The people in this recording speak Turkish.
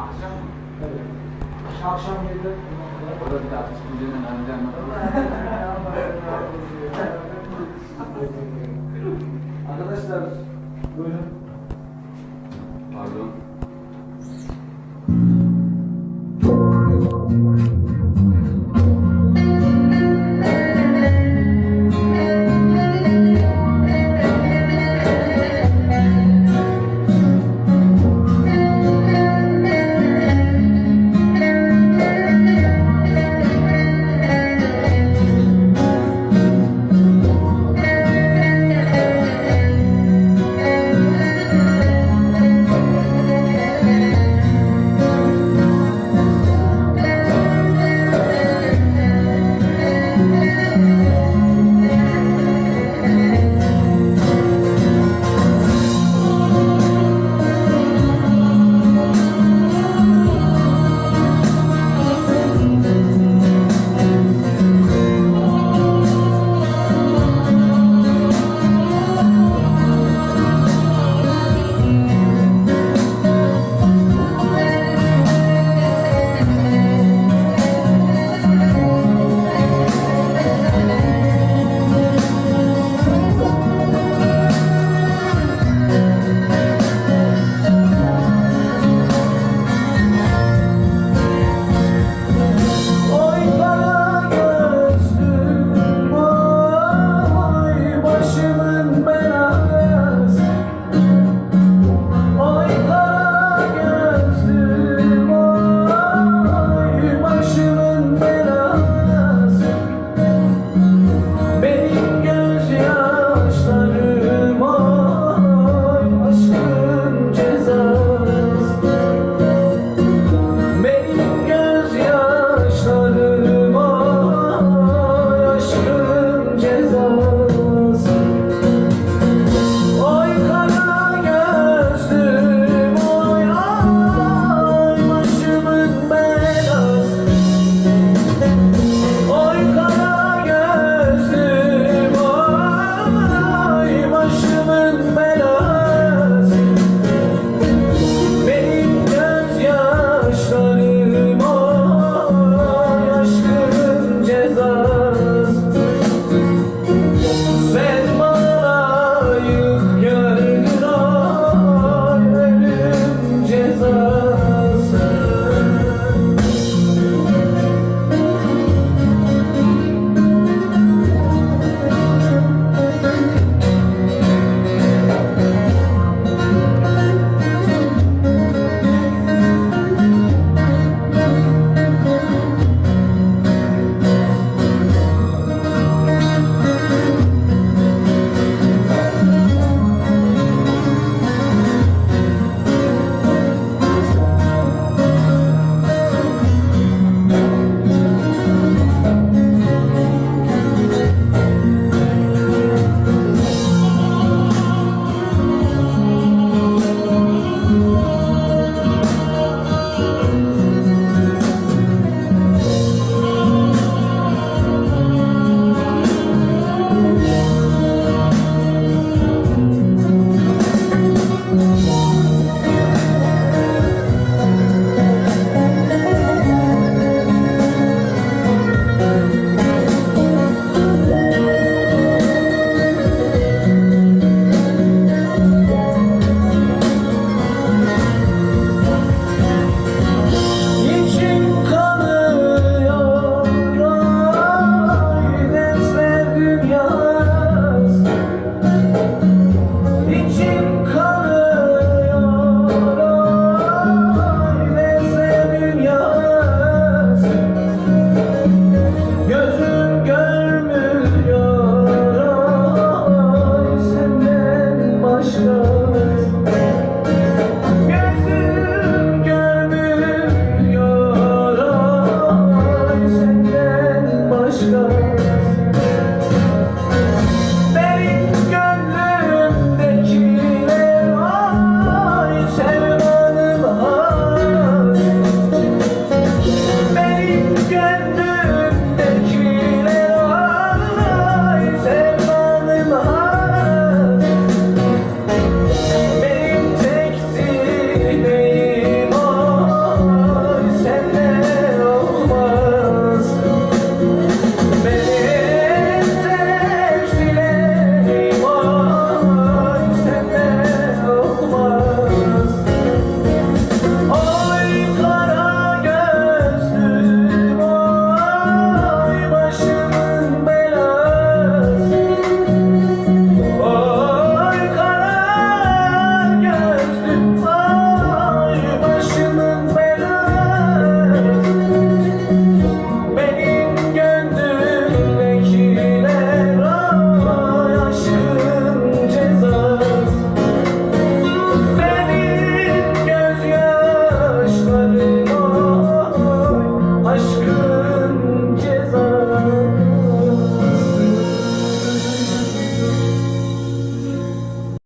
Akşam mı? Evet. Akşam yedi. Orada bir daha tutuncunun önden Arkadaşlar buyurun.